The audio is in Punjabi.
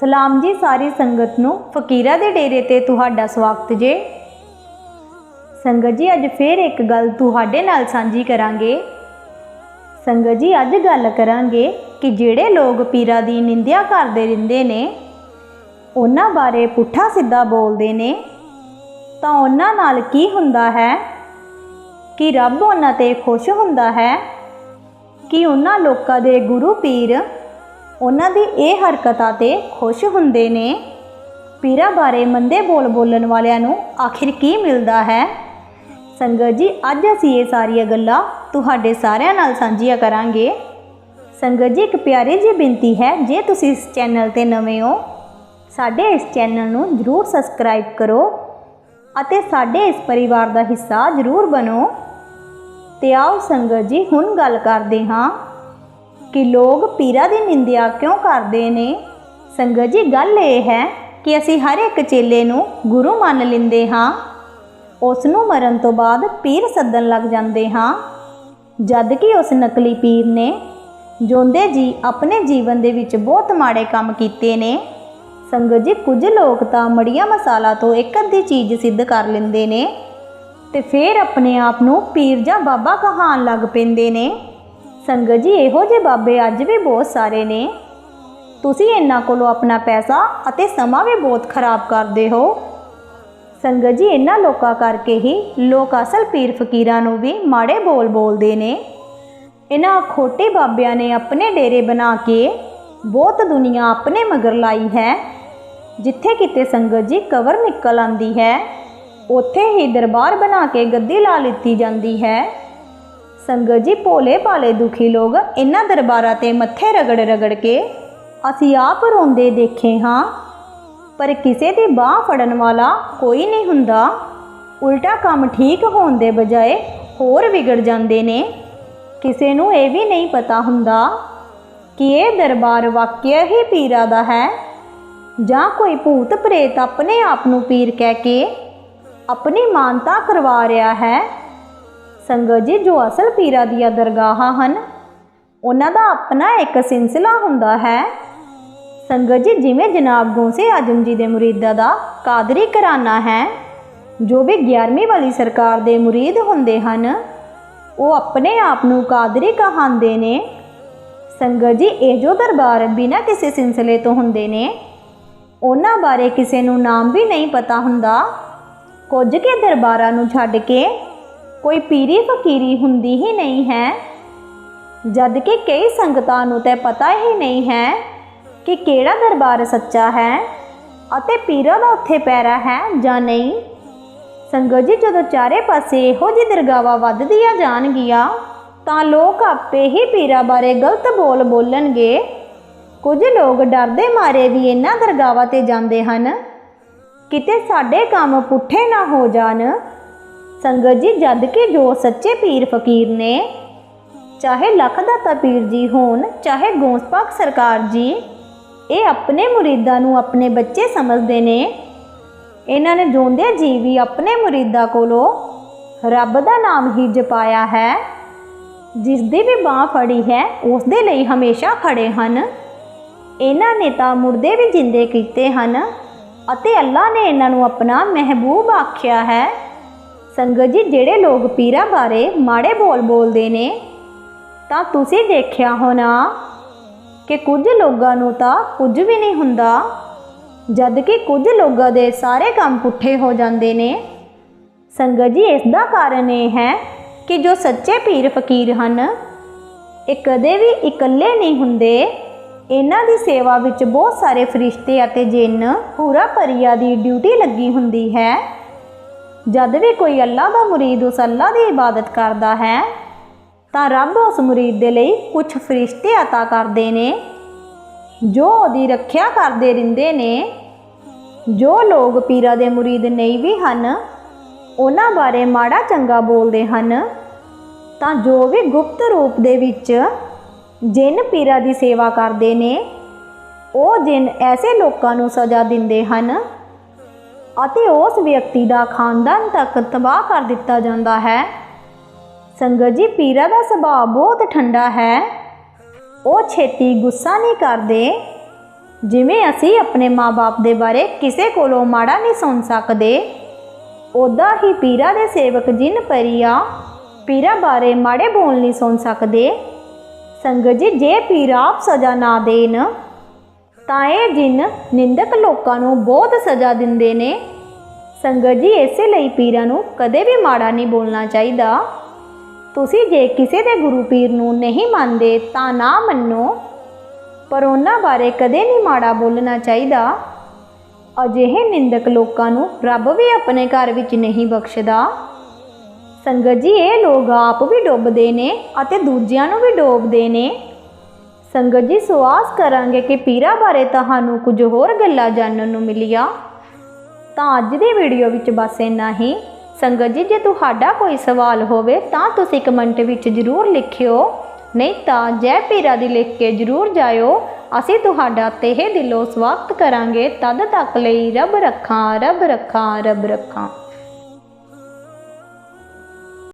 ਸਲਾਮ ਜੀ ਸਾਰੀ ਸੰਗਤ ਨੂੰ ਫਕੀਰਾ ਦੇ ਡੇਰੇ ਤੇ ਤੁਹਾਡਾ ਸਵਾਗਤ ਜੇ। ਸੰਗਤ ਜੀ, ਅੱਜ ਫੇਰ ਇੱਕ ਗੱਲ ਤੁਹਾਡੇ ਨਾਲ ਸਾਂਝੀ ਕਰਾਂਗੇ। ਸੰਗਤ ਜੀ, ਅੱਜ ਗੱਲ ਕਰਾਂਗੇ ਕਿ ਜਿਹੜੇ ਲੋਕ ਪੀਰਾਂ ਦੀ ਨਿੰਦਿਆ ਕਰਦੇ ਰਹਿੰਦੇ ਨੇ, ਉਹਨਾਂ ਬਾਰੇ ਪੁੱਠਾ ਸਿੱਧਾ ਬੋਲਦੇ ਨੇ। ਤਾਂ ਉਹਨਾਂ ਨਾਲ ਕੀ ਹੁੰਦਾ ਹੈ? ਕਿ ਰੱਬ ਉਹਨਾਂ ਤੇ ਖੁਸ਼ ਹੁੰਦਾ ਹੈ? ਕਿ ਉਹਨਾਂ ਲੋਕਾਂ ਦੇ ਗੁਰੂ ਪੀਰ ਉਹਨਾਂ ਦੀ ਇਹ ਹਰਕਤਾਂ ਤੇ ਖੁਸ਼ ਹੁੰਦੇ ਨੇ। ਪੀਰਾਂ ਬਾਰੇ ਮੰਦੇ ਬੋਲ ਬੋਲਣ ਵਾਲਿਆਂ ਨੂੰ ਆਖਿਰ ਕੀ ਮਿਲਦਾ ਹੈ? ਸੰਗਤ ਜੀ, ਅੱਜ ਅਸੀਂ ਇਹ ਸਾਰੀਆਂ ਗੱਲਾਂ ਤੁਹਾਡੇ ਸਾਰਿਆਂ ਨਾਲ ਸਾਂਝੀਆਂ ਕਰਾਂਗੇ। ਸੰਗਤ ਜੀ, ਇੱਕ ਪਿਆਰੀ ਜੀ ਬੇਨਤੀ ਹੈ, ਜੇ ਤੁਸੀਂ ਇਸ ਚੈਨਲ ਤੇ ਨਵੇਂ ਹੋ, ਸਾਡੇ ਇਸ ਚੈਨਲ ਨੂੰ ਜਰੂਰ ਸਬਸਕ੍ਰਾਈਬ ਕਰੋ ਅਤੇ ਸਾਡੇ ਇਸ ਪਰਿਵਾਰ ਦਾ ਹਿੱਸਾ ਜਰੂਰ ਬਣੋ। ਤੇ ਆਓ ਸੰਗਤ ਜੀ, ਹੁਣ ਗੱਲ ਕਰਦੇ ਹਾਂ ਕਿ ਲੋਕ ਪੀਰਾਂ ਦੀ ਨਿੰਦਿਆ ਕਿਉਂ ਕਰਦੇ ਨੇ? ਸੰਗਤ ਜੀ, ਗੱਲ ਇਹ ਹੈ ਕਿ ਅਸੀਂ ਹਰ ਇੱਕ ਚੇਲੇ ਨੂੰ ਗੁਰੂ ਮੰਨ ਲੈਂਦੇ ਹਾਂ। ਉਸ ਨੂੰ ਮਰਨ ਤੋਂ ਬਾਅਦ ਪੀਰ ਸੱਦਣ ਲੱਗ ਜਾਂਦੇ ਹਾਂ। ਜਦ ਕਿ ਉਸ ਨਕਲੀ ਪੀਰ ਨੇ ਜਿਉਂਦੇ ਜੀ ਆਪਣੇ ਜੀਵਨ ਦੇ ਵਿੱਚ ਬਹੁਤ ਮਾੜੇ ਕੰਮ ਕੀਤੇ ਨੇ। ਸੰਗਤ ਜੀ, ਕੁਝ ਲੋਕ ਤਾਂ ਮੜੀਆਂ ਮਸਾਲਾ ਤੋਂ ਇੱਕ ਅੱਧੀ ਚੀਜ਼ ਸਿੱਧ ਕਰ ਲੈਂਦੇ ਨੇ ਤੇ ਫਿਰ ਆਪਣੇ ਆਪ ਨੂੰ ਪੀਰ ਜਾਂ ਬਾਬਾ ਕਹਾਣ ਲੱਗ ਪੈਂਦੇ ਨੇ। ਸੰਗਤ ਜੀ, ਇਹੋ ਜਿਹੇ ਬਾਬੇ ਅੱਜ ਵੀ ਬਹੁਤ ਸਾਰੇ ਨੇ। ਤੁਸੀਂ ਇਹਨਾਂ ਕੋਲੋਂ ਆਪਣਾ ਪੈਸਾ ਅਤੇ ਸਮਾਂ ਵੀ ਬਹੁਤ ਖਰਾਬ ਕਰਦੇ ਹੋ। ਸੰਗਤ ਜੀ, ਇਹਨਾਂ ਲੋਕਾਂ ਕਰਕੇ ਹੀ ਲੋਕ ਅਸਲ ਪੀਰ ਫਕੀਰਾਂ ਨੂੰ ਵੀ ਮਾੜੇ ਬੋਲ ਬੋਲਦੇ ਨੇ। ਇਹਨਾਂ ਖੋਟੇ ਬਾਬਿਆਂ ਨੇ ਆਪਣੇ ਡੇਰੇ ਬਣਾ ਕੇ ਬਹੁਤ ਦੁਨੀਆ ਆਪਣੇ ਮਗਰ ਲਾਈ ਹੈ। ਜਿੱਥੇ ਕਿਤੇ ਸੰਗਤ ਜੀ ਕਵਰ ਨਿਕਲ ਆਂਦੀ ਹੈ, ਉੱਥੇ ਹੀ ਦਰਬਾਰ ਬਣਾ ਕੇ ਗੱਦੀ ਲਾ ਲਿੱਤੀ ਜਾਂਦੀ ਹੈ। ਸੰਗਤ ਜੀ ਭੋਲੇ ਭਾਲੇ ਦੁਖੀ ਲੋਕ, ਇਹਨਾਂ ਦਰਬਾਰਾਂ ਤੇ ਮੱਥੇ ਰਗੜ ਰਗੜ ਕੇ ਅਸੀਂ ਆਪ ਰੋਂਦੇ ਦੇਖੇ ਹਾਂ। ਪਰ ਕਿਸੇ ਦੀ ਬਾਹ ਫੜਨ ਵਾਲਾ ਕੋਈ ਨਹੀਂ ਹੁੰਦਾ। ਉਲਟਾ ਕੰਮ ਠੀਕ ਹੋਣ ਦੇ ਬਜਾਏ ਹੋਰ ਵਿਗੜ ਜਾਂਦੇ ਨੇ। ਕਿਸੇ ਨੂੰ ਇਹ ਵੀ ਨਹੀਂ ਪਤਾ ਹੁੰਦਾ ਕਿ ਇਹ ਦਰਬਾਰ ਵਾਕਿਆ ਹੀ ਪੀਰਾ ਦਾ ਹੈ ਜਾਂ ਕੋਈ ਭੂਤ ਪ੍ਰੇਤ ਆਪਣੇ ਆਪ ਨੂੰ ਪੀਰ ਕਹਿ ਕੇ ਆਪਣੀ ਮਾਨਤਾ ਕਰਵਾ ਰਿਹਾ ਹੈ। ਸੰਗਤ ਜੀ ਜੋ ਅਸਲ ਪੀਰਾਂ ਦੀਆਂ ਦਰਗਾਹਾਂ ਹਨ, ਉਹਨਾਂ ਦਾ ਆਪਣਾ ਇੱਕ ਸਿਲਸਿਲਾ ਹੁੰਦਾ ਹੈ। ਸੰਗਤ ਜੀ ਜਿਵੇਂ ਜਨਾਬ ਗੋਸੇ ਆਜਮ ਜੀ ਦੇ ਮੁਰੀਦਾਂ ਦਾ ਕਾਦਰੀ ਘਰਾਨਾ ਹੈ, ਜੋ ਵੀ 11ਵੀਂ ਵਾਲੀ ਸਰਕਾਰ ਦੇ ਮੁਰੀਦ ਹੁੰਦੇ ਹਨ, ਉਹ ਆਪਣੇ ਆਪ ਨੂੰ ਕਾਦਰੀ ਕਹਾਉਂਦੇ ਨੇ। ਸੰਗਤ ਜੀ ਇਹ ਜੋ ਦਰਬਾਰ ਬਿਨਾਂ ਕਿਸੇ ਸਿਲਸਿਲੇ ਤੋਂ ਹੁੰਦੇ ਨੇ, ਉਹਨਾਂ ਬਾਰੇ ਕਿਸੇ ਨੂੰ ਨਾਮ ਵੀ ਨਹੀਂ ਪਤਾ ਹੁੰਦਾ। ਕੁਝ ਕੇ ਦਰਬਾਰਾਂ ਨੂੰ ਛੱਡ ਕੇ ਕੋਈ ਪੀਰੀ ਫਕੀਰੀ ਹੁੰਦੀ ਹੀ ਨਹੀਂ ਹੈ। ਜਦ ਕਿ ਕਈ ਸੰਗਤਾਂ ਨੂੰ ਤੇ ਪਤਾ ਹੀ ਨਹੀਂ ਹੈ ਕਿ ਕਿਹੜਾ ਦਰਬਾਰ ਸੱਚਾ ਹੈ ਅਤੇ ਪੀਰਾਂ ਦਾ ਉੱਥੇ ਪੈਰਾ ਹੈ ਜਾਂ ਨਹੀਂ। ਸੰਗਤ ਜੀ, ਜਦੋਂ ਚਾਰੇ ਪਾਸੇ ਇਹੋ ਜਿਹੀ ਦਰਗਾਹਾਂ ਵੱਧਦੀਆਂ ਜਾਣਗੀਆਂ, ਤਾਂ ਲੋਕ ਆਪੇ ਹੀ ਪੀਰਾਂ ਬਾਰੇ ਗਲਤ ਬੋਲ ਬੋਲਣਗੇ। ਕੁਝ ਲੋਕ ਡਰਦੇ ਮਾਰੇ ਵੀ ਇਹਨਾਂ ਦਰਗਾਹਾਂ ਤੇ ਜਾਂਦੇ ਹਨ। ਕਿਤੇ ਸਾਡੇ ਕੰਮ ਪੁੱਠੇ ਨਾ ਹੋ ਜਾਣ ਸੰਗਤ ਜੀ ਜਦ ਕਿ ਜੋ ਸੱਚੇ ਪੀਰ ਫਕੀਰ ਨੇ, ਚਾਹੇ ਲੱਖ ਦਾਤਾ ਪੀਰ ਜੀ ਹੋਣ, ਚਾਹੇ ਗੋਸਪਾਕ ਸਰਕਾਰ ਜੀ, ਇਹ ਆਪਣੇ ਮੁਰੀਦਾਂ ਨੂੰ ਆਪਣੇ ਬੱਚੇ ਸਮਝਦੇ ਨੇ। ਇਹਨਾਂ ਨੇ ਜੋਂਦੇ ਜੀ ਵੀ ਆਪਣੇ ਮੁਰੀਦਾਂ ਕੋਲੋਂ ਰੱਬ ਦਾ ਨਾਮ ਹੀ ਜਪਾਇਆ ਹੈ। ਜਿਸ ਦੀ ਵੀ ਬਾਹ ਫੜੀ ਹੈ, ਉਸ ਦੇ ਲਈ ਹਮੇਸ਼ਾ ਖੜੇ ਹਨ। ਇਹਨਾਂ ਨੇ ਤਾਂ ਮੁਰਦੇ ਵੀ ਜਿੰਦੇ ਕੀਤੇ ਹਨ ਅਤੇ ਅੱਲਾ ਨੇ ਇਹਨਾਂ ਨੂੰ ਆਪਣਾ ਮਹਿਬੂਬ ਆਖਿਆ ਹੈ। ਸੰਗਤ ਜੀ, ਜਿਹੜੇ ਲੋਕ ਪੀਰਾਂ ਬਾਰੇ ਮਾੜੇ ਬੋਲ ਬੋਲਦੇ ਨੇ, ਤਾਂ ਤੁਸੀਂ ਦੇਖਿਆ ਹੋਣਾ ਕਿ ਕੁਝ ਲੋਕਾਂ ਨੂੰ ਤਾਂ ਕੁਝ ਵੀ ਨਹੀਂ ਹੁੰਦਾ, ਜਦ ਕਿ ਕੁਝ ਲੋਕਾਂ ਦੇ ਸਾਰੇ ਕੰਮ ਪੁੱਠੇ ਹੋ ਜਾਂਦੇ ਨੇ। ਸੰਗਤ ਜੀ, ਇਸ ਦਾ ਕਾਰਨ ਇਹ ਹੈ ਕਿ ਜੋ ਸੱਚੇ ਪੀਰ ਫਕੀਰ ਹਨ, ਇਹ ਕਦੇ ਵੀ ਇਕੱਲੇ ਨਹੀਂ ਹੁੰਦੇ। ਇਹਨਾਂ ਦੀ ਸੇਵਾ ਵਿੱਚ ਬਹੁਤ ਸਾਰੇ ਫਰਿਸ਼ਤੇ ਅਤੇ ਜਿੰਨ ਪੂਰਾ ਪਰਿਆ ਦੀ ਡਿਊਟੀ ਲੱਗੀ ਹੁੰਦੀ ਹੈ। ਜਦ ਵੀ ਕੋਈ ਅੱਲਾ ਦਾ ਮੁਰੀਦ ਉਸ ਅੱਲਾ ਦੀ ਇਬਾਦਤ ਕਰਦਾ ਹੈ ਤਾਂ ਰੱਬ ਉਸ ਮੁਰੀਦ ਦੇ ਲਈ ਕੁਝ ਫਰਿਸ਼ਤੇ عطا ਕਰਦੇ ਨੇ ਜੋ ਉਹਦੀ ਰੱਖਿਆ ਕਰਦੇ ਰਹਿੰਦੇ ਨੇ ਜੋ ਲੋਕ ਪੀਰਾਂ ਦੇ ਮੁਰੀਦ ਨਹੀਂ ਵੀ ਹਨ ਉਹਨਾਂ ਬਾਰੇ ਮਾੜਾ ਚੰਗਾ ਬੋਲਦੇ ਹਨ ਤਾਂ ਜੋ ਵੀ ਗੁਪਤ ਰੂਪ ਦੇ ਵਿੱਚ ਜਿਨ ਪੀਰਾਂ ਦੀ ਸੇਵਾ ਕਰਦੇ ਨੇ ਉਹ ਜਿਨ ਐਸੇ ਲੋਕਾਂ ਨੂੰ ਸਜ਼ਾ ਦਿੰਦੇ ਹਨ ਅਤੇ ਉਸ ਵਿਅਕਤੀ ਦਾ ਖਾਨਦਾਨ ਤੱਕ ਤਬਾਹ ਕਰ ਦਿੱਤਾ ਜਾਂਦਾ ਹੈ। ਸੰਗਤ ਜੀ, ਪੀਰਾਂ ਦਾ ਸੁਭਾਅ ਬਹੁਤ ਠੰਡਾ ਹੈ। ਉਹ ਛੇਤੀ ਗੁੱਸਾ ਨਹੀਂ ਕਰਦੇ। ਜਿਵੇਂ ਅਸੀਂ ਆਪਣੇ ਮਾਪੇ ਦੇ ਬਾਰੇ ਕਿਸੇ ਕੋਲੋਂ ਮਾੜਾ ਨਹੀਂ ਸੁਣ ਸਕਦੇ ਉਦਾਂ ਹੀ ਪੀਰਾਂ ਦੇ ਸੇਵਕ ਜਿਨ ਪਰੀਆ ਪੀਰਾਂ ਬਾਰੇ ਮਾੜੇ ਬੋਲ ਨਹੀਂ ਸੁਣ ਸਕਦੇ। ਸੰਗਤ ਜੀ, ਜੇ ਪੀਰ ਆਪ ਸਜ਼ਾ ਨਾ ਦੇਣ ਤਾਂ ਇਹ ਜਿਨ ਨਿੰਦਕ ਲੋਕਾਂ ਨੂੰ ਬਹੁਤ ਸਜ਼ਾ ਦਿੰਦੇ ਨੇ। ਸੰਗਤ ਜੀ, ਇਸੇ ਲਈ ਪੀਰਾਂ ਨੂੰ ਕਦੇ ਵੀ ਮਾੜਾ ਨਹੀਂ ਬੋਲਣਾ ਚਾਹੀਦਾ। ਤੁਸੀਂ ਜੇ ਕਿਸੇ ਦੇ ਗੁਰੂ ਪੀਰ ਨੂੰ ਨਹੀਂ ਮੰਨਦੇ, ਤਾਂ ਨਾ ਮੰਨੋ। ਪਰ ਉਹਨਾਂ ਬਾਰੇ ਕਦੇ ਨਹੀਂ ਮਾੜਾ ਬੋਲਣਾ ਚਾਹੀਦਾ। ਅਜਿਹੇ ਨਿੰਦਕ ਲੋਕਾਂ ਨੂੰ ਰੱਬ ਵੀ ਆਪਣੇ ਘਰ ਵਿੱਚ ਨਹੀਂ ਬਖਸ਼ਦਾ। ਸੰਗਤ ਜੀ, ਇਹ ਲੋਕ ਆਪ ਵੀ ਡੁੱਬਦੇ ਨੇ ਅਤੇ ਦੂਜਿਆਂ ਨੂੰ ਵੀ ਡੋਬਦੇ ਨੇ। ਸੰਗਤ ਜੀ ਸਵਾਸ ਕਰਾਂਗੇ ਕਿ ਪੀਰਾ ਬਾਰੇ ਤੁਹਾਨੂੰ ਕੁਝ ਹੋਰ ਗੱਲਾਂ ਜਾਣਨ ਨੂੰ ਮਿਲੀਆਂ। ਤਾਂ ਅੱਜ ਦੀ ਵੀਡੀਓ ਵਿੱਚ ਬਸ ਇੰਨਾ ਹੀ। ਸੰਗਤ ਜੀ, ਜੇ ਤੁਹਾਡਾ ਕੋਈ ਸਵਾਲ ਹੋਵੇ ਤਾਂ ਤੁਸੀਂ ਕਮੈਂਟ ਵਿੱਚ ਜ਼ਰੂਰ ਲਿਖਿਓ। ਨਹੀਂ ਤਾਂ ਜੈ ਪੀਰਾ ਦੀ ਲਿਖ ਕੇ ਜ਼ਰੂਰ ਜਾਇਓ। ਅਸੀਂ ਤੁਹਾਡਾ ਤਹਿ ਦਿਲੋਂ ਸਵਾਗਤ ਕਰਾਂਗੇ। ਤਦ ਤੱਕ ਲਈ ਰੱਬ ਰੱਖਾਂ ਰੱਬ ਰੱਖਾਂ ਰੱਬ ਰੱਖਾਂ।